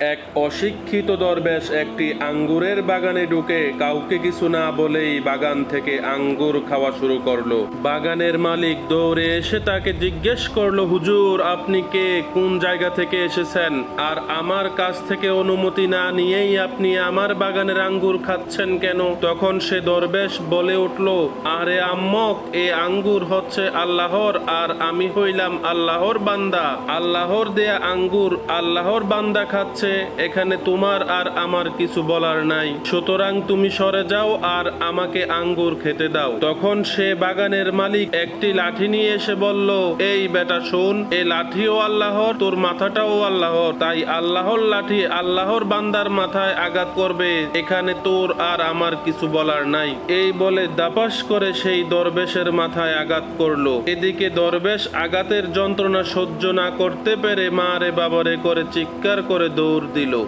এক অশিক্ষিত দরবেশ একটি আঙ্গুরের বাগানে ঢুকে কাউকে কিছু না বলেই বাগান থেকে আঙ্গুর খাওয়া শুরু করল। বাগানের মালিক দৌড়ে এসে তাকে জিজ্ঞেস করল, হুজুর, আপনি কে? কোন জায়গা থেকে এসেছেন? আর আমার কাছ থেকে অনুমতি না নিয়েই আপনি আমার বাগানের আঙ্গুর খাচ্ছেন কেন? তখন সে দরবেশ বলে উঠল, আরে আম্মক, এ আঙ্গুর হচ্ছে আল্লাহর, আর আমি হইলাম আল্লাহর বান্দা। আল্লাহর দেয়া আঙ্গুর আল্লাহর বান্দা খাচ্ছে এখানে তোমার আর আমার কিছু বলার নাই। সুতরাং তুমি সরে যাও আর আমাকে আঙ্গুর খেতে দাও। তখন সে বাগানের মালিক একটি লাঠি নিয়ে এসে বলল, এই বেটা, শোন এই লাঠিও আল্লাহর, তোর মাথাটাও আল্লাহর। তাই আল্লাহর লাঠি আল্লাহর বান্দার মাথায় আঘাত করবে। এখানে তোর আর আমার কিছু বলার নাই। এই বলে দাপাস করে সেই দরবেশের মাথায় আঘাত করল। এদিকে দরবেশ আঘাতের যন্ত্রণা সহ্য না করতে পেরে মা রে বাবারে করে চিৎকার করে দৌড় సమృద్ధిలో